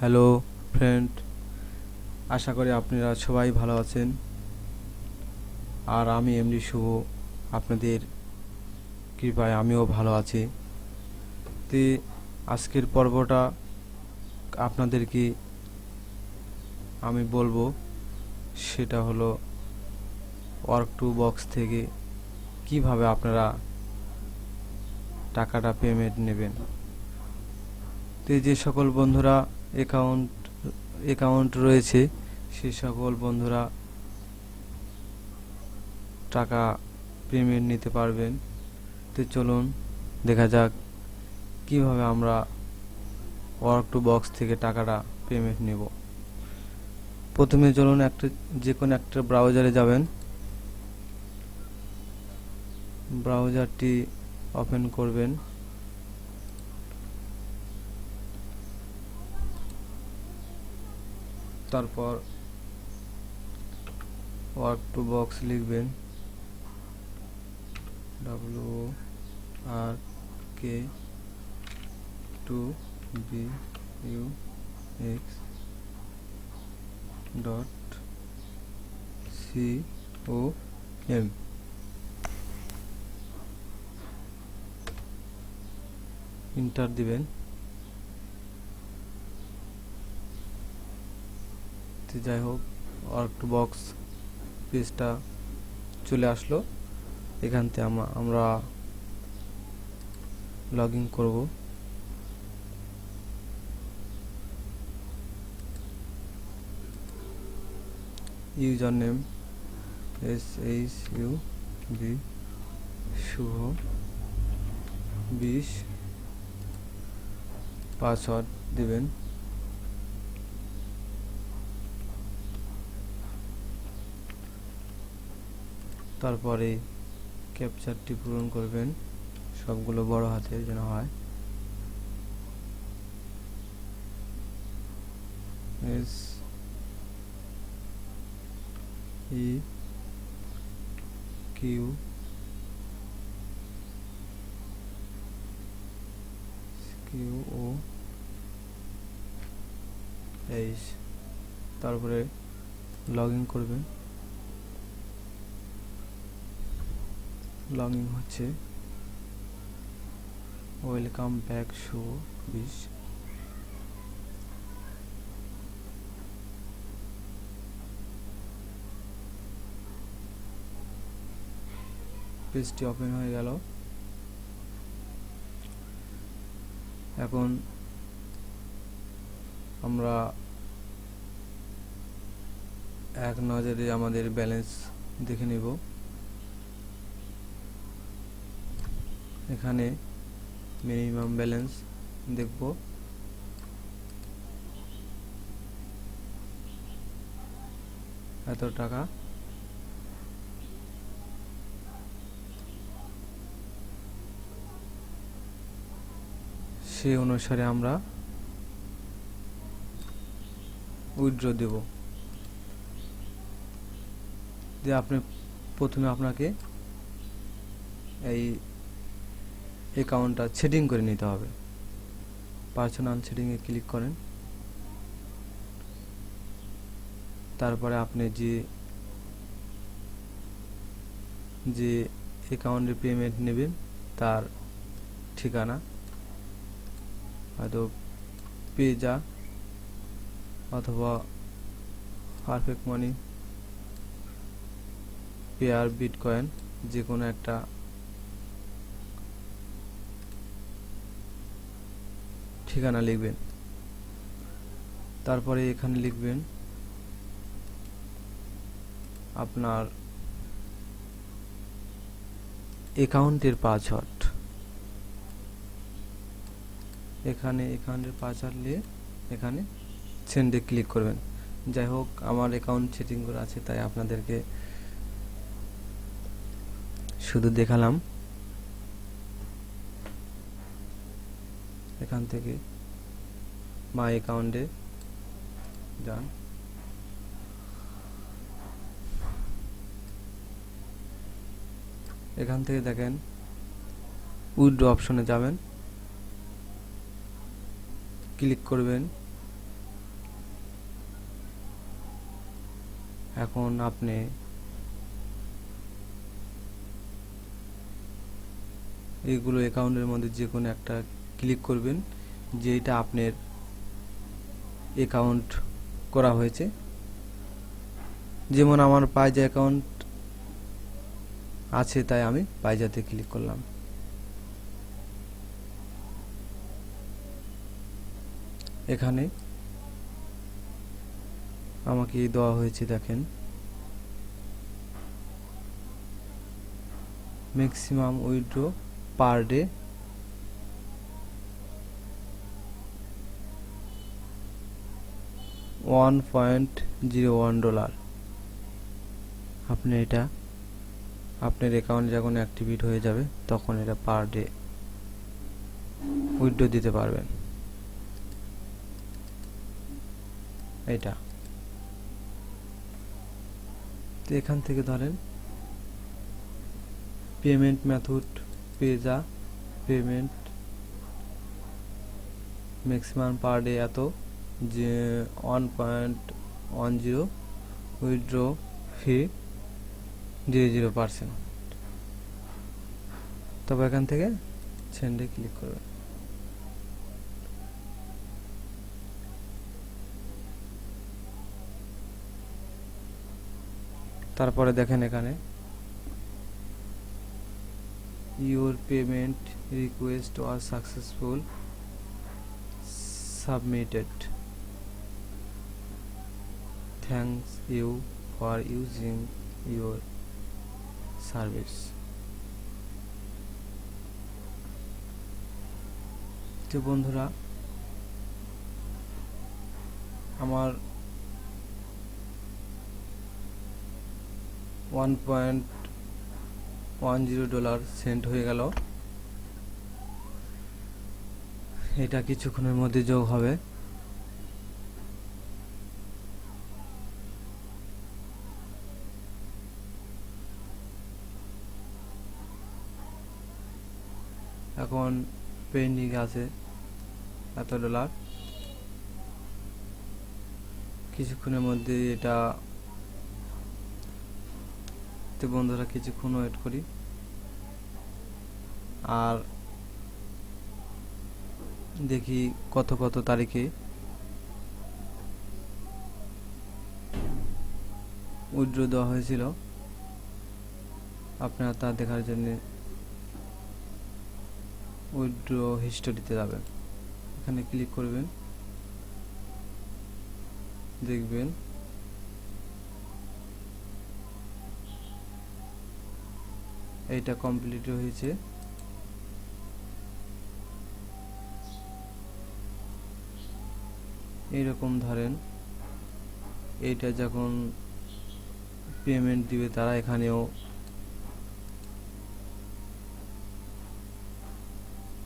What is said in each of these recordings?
Hello friend আশা করি আপনারা সবাই ভালো আছেন। আর আমি এমনি শুভ। আপনাদের কৃপায় আমিও ভালো আছি। তে আজকের পর্বটা আপনাদেরকে আমি বলব, সেটা হলো ওয়ার্ক টু বক্স থেকে কীভাবে আপনারা টাকাটা পেমেন্ট নেবেন। তো যে সকল বন্ধুরা অ্যাকাউন্ট অ্যাকাউন্ট রয়েছে, সে সকল বন্ধুরা টাকা পেমেন্ট নিতে পারবেন। তো চলুন, দেখা যাক কীভাবে আমরা ওয়ার্ক টু বক্স থেকে টাকাটা পেমেন্ট নেব। প্রথমে চলুন একটা, যে কোনো একটা ব্রাউজারে যাবেন। ব্রাউজারটি ওপেন করবেন। তারপর ওয়ার্ক টু বক্স লিখবেন। W R K two B U X dot C O M enter দিবেন। তো যাই হোক ওয়ার্ক বক্স পেজটা চলে আসলো। এখান থেকে আমরা লগ ইন করব। User name S H U B Shubho বিশ পাসওয়ার্ড দিবেন। তারপরে ক্যাপচারটি পূরণ করবেন। সবগুলো বড় হাতের যেন হয়। S E Q Q O H তারপরে লগ ইন করবেন। লগ ইন হচ্ছে। ওয়েলকাম ব্যাক শো বিশ পেজটি ওপেন হয়ে গেল। এখন আমরা এক নজরে আমাদের ব্যালেন্স দেখে নেব। এখানে মিনিমাম ব্যালেন্স দেখব। এত টাকা। সেই অনুসারে আমরা উইথড্র দেব। যে আপনি প্রথমে আপনাকে এই অ্যাকাউন্টটা সেটিং করে নিতে হবে। পার্সোনাল সেটিংয়ে ক্লিক করেন। তারপরে আপনি যে যে অ্যাকাউন্টে পেমেন্ট নেবেন, তার ঠিকানা, হয়তো পেজা অথবা পারফেক্ট মানি পেয়ার বিটকয়েন যে কোনো একটা ঠিকানা লিখবেন। তারপরে এখানে লিখবেন, আপনার অ্যাকাউন্টের পাসওয়ার্ড। এখানে অ্যাকাউন্টের পাসওয়ার্ড নিয়ে এখানে সেন্ডে ক্লিক করবেন। যাই হোক, আমার অ্যাকাউন্ট সেটিং করা আছে, তাই আপনাদেরকে শুধু দেখালাম। এখান থেকে মাই অ্যাকাউন্টে যান। এখান থেকে দেখেন উইড্রো অপশনে যাবেন। ক্লিক করবেন। এখন আপনি এইগুলো অ্যাকাউন্টের মধ্যে যে কোনো একটা ক্লিক করবেন যেটা আপনার অ্যাকাউন্ট করা হয়েছে। যেমন আমার পাইজা অ্যাকাউন্ট আছে তাই আমি পাইজাতে ক্লিক করলাম। এখানে আমাকে দেওয়া হয়েছে দেখেন। Maximum withdraw per day one point zero one dollar আপনি এটা, আপনার অ্যাকাউন্ট যখন অ্যাক্টিভেট হয়ে যাবে, তখন এটা পার ডে উইথড্র দিতে পারবেন। এটা তো এখান থেকে ধরেন পেমেন্ট মেথড পেজা পেমেন্ট ম্যাক্সিমাম পার ডে এত। যে one point one zero withdraw fee zero zero percent তবে এখান থেকে সেন্ডে ক্লিক করবেন তারপরে দেখেন এখানে your payment request was successful submitted thanks you for using your service তো বন্ধুরা, আমার one point one zero dollar sent হয়ে গেল। এটা কিছুক্ষণের মধ্যে যোগ হবে। এখন পেন্ডিং আছে এত ডলার কিছুক্ষণের মধ্যে এটা বন্ধুরা কিছুক্ষণ ওয়েট করি। আর দেখি কত কত তারিখে উইথড্র দেওয়া হয়েছিল। আপনারা তা দেখার জন্য উইথড্র হিস্টোরিতে যাবেন। এখানে ক্লিক করবেন। দেখবেন। এইটা কমপ্লিট হয়েছে। এইরকম ধরেন, এইটা যখন পেমেন্ট দিবে তারা এখানেও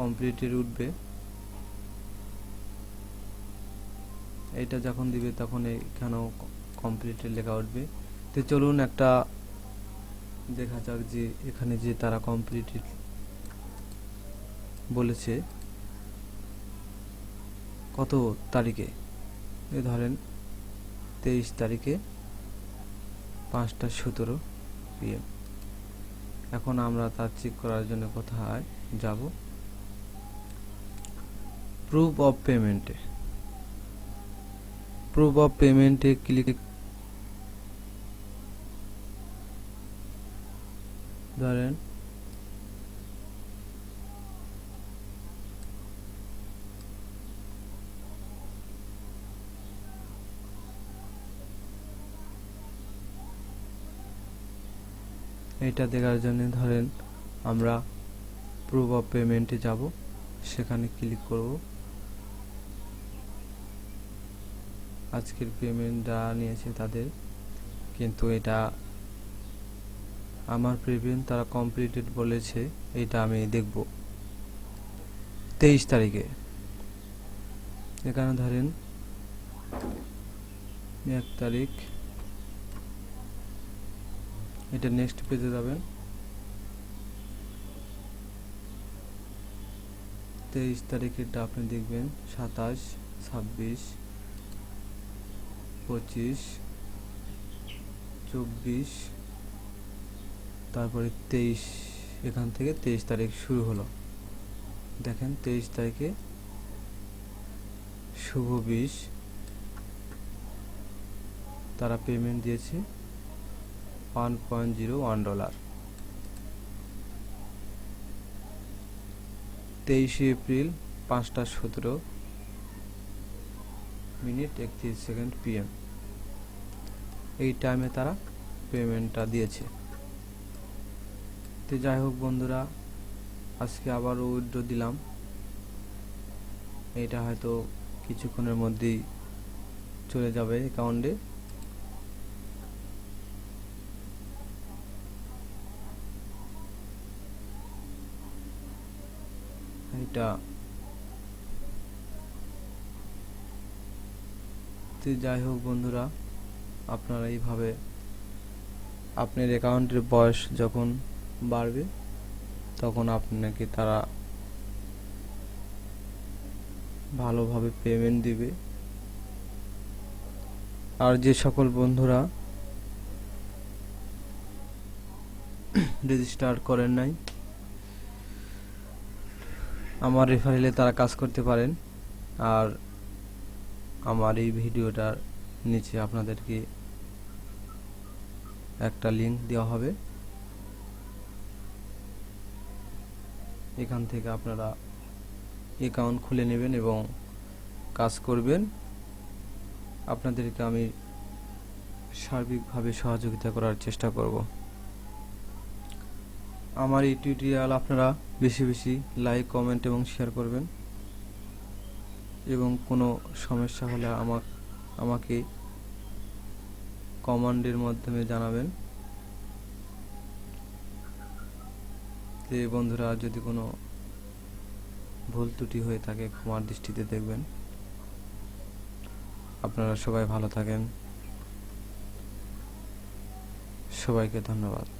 কমপ্লিটেড উঠবে। এটা যখন দিবে তখন এখানেও কমপ্লিটেড লেখা উঠবে। তো চলুন একটা দেখা যাক যে এখানে যে তারা কমপ্লিটেড বলেছে, কত তারিখে? এই ধরেন তেইশ তারিখে পাঁচটা সতেরো পিএম এখন আমরা তার চেক করার জন্য কোথায় যাব? প্রুফ অফ পেমেন্টে প্রুফ অফ পেমেন্টে ক্লিক ধরেন, এটা দেখার জন্য ধরেন আমরা প্রুফ অফ পেমেন্টে যাব, সেখানে ক্লিক করব। আজকের পেমেন্ট যা নিয়েছে তাদের। কিন্তু এটা আমার পেমেন্ট তারা কমপ্লিটেড বলেছে, এটা আমি দেখব। তেইশ তারিখে। এখানে ধরেন এক তারিখ। এটা নেক্সট পেজে যাবেন। তেইশ তারিখেরটা আপনি দেখবেন, সাতাশ, ছাব্বিশ। পঁচিশ, চব্বিশ, তারপরে তেইশ, এখান থেকে তেইশ তারিখ শুরু হলো। দেখেন তেইশ তারিখে শুভ বিশ তারা পেমেন্ট দিয়েছে one point zero one dollar তেইশে এপ্রিল পাঁচটা সতেরো মিনিট একত্রিশ সেকেন্ড পিএম এই টাইমে তারা পেমেন্টটা দিয়েছে। তো যাই হোক বন্ধুরা, আজকে আবার উইথড্র দিলাম। এটা হয়তো কিছুক্ষণের মধ্যেই চলে যাবে অ্যাকাউন্টে এটা যাই হোক বন্ধুরা আপনারা এইভাবে আপনার অ্যাকাউন্টের বয়স যখন বাড়বে, তখন আপনাকে তারা ভালোভাবে পেমেন্ট দিবে। আর যে সকল বন্ধুরা রেজিস্টার করেন নাই, আমার রেফারেলে তারা কাজ করতে পারেন। আর আমার এই ভিডিওটার নিচে আপনাদেরকে একটা লিংক দেওয়া হবে। এখান থেকে আপনারা অ্যাকাউন্ট খুলে নেবেন এবং কাজ করবেন। আপনাদেরকে আমি সার্বিকভাবে সহযোগিতা করার চেষ্টা করব। আমার এই টিউটোরিয়াল আপনারা বেশি বেশি লাইক কমেন্ট এবং শেয়ার করবেন। এবং কোনো সমস্যা হলে আমার আমাকে কমান্ডের মাধ্যমে জানাবেন যে, বন্ধুরা, যদি কোনো ভুল ত্রুটি হয়ে থাকে, ক্ষমার দৃষ্টিতে দেখবেন। আপনারা সবাই ভালো থাকেন। সবাইকে ধন্যবাদ।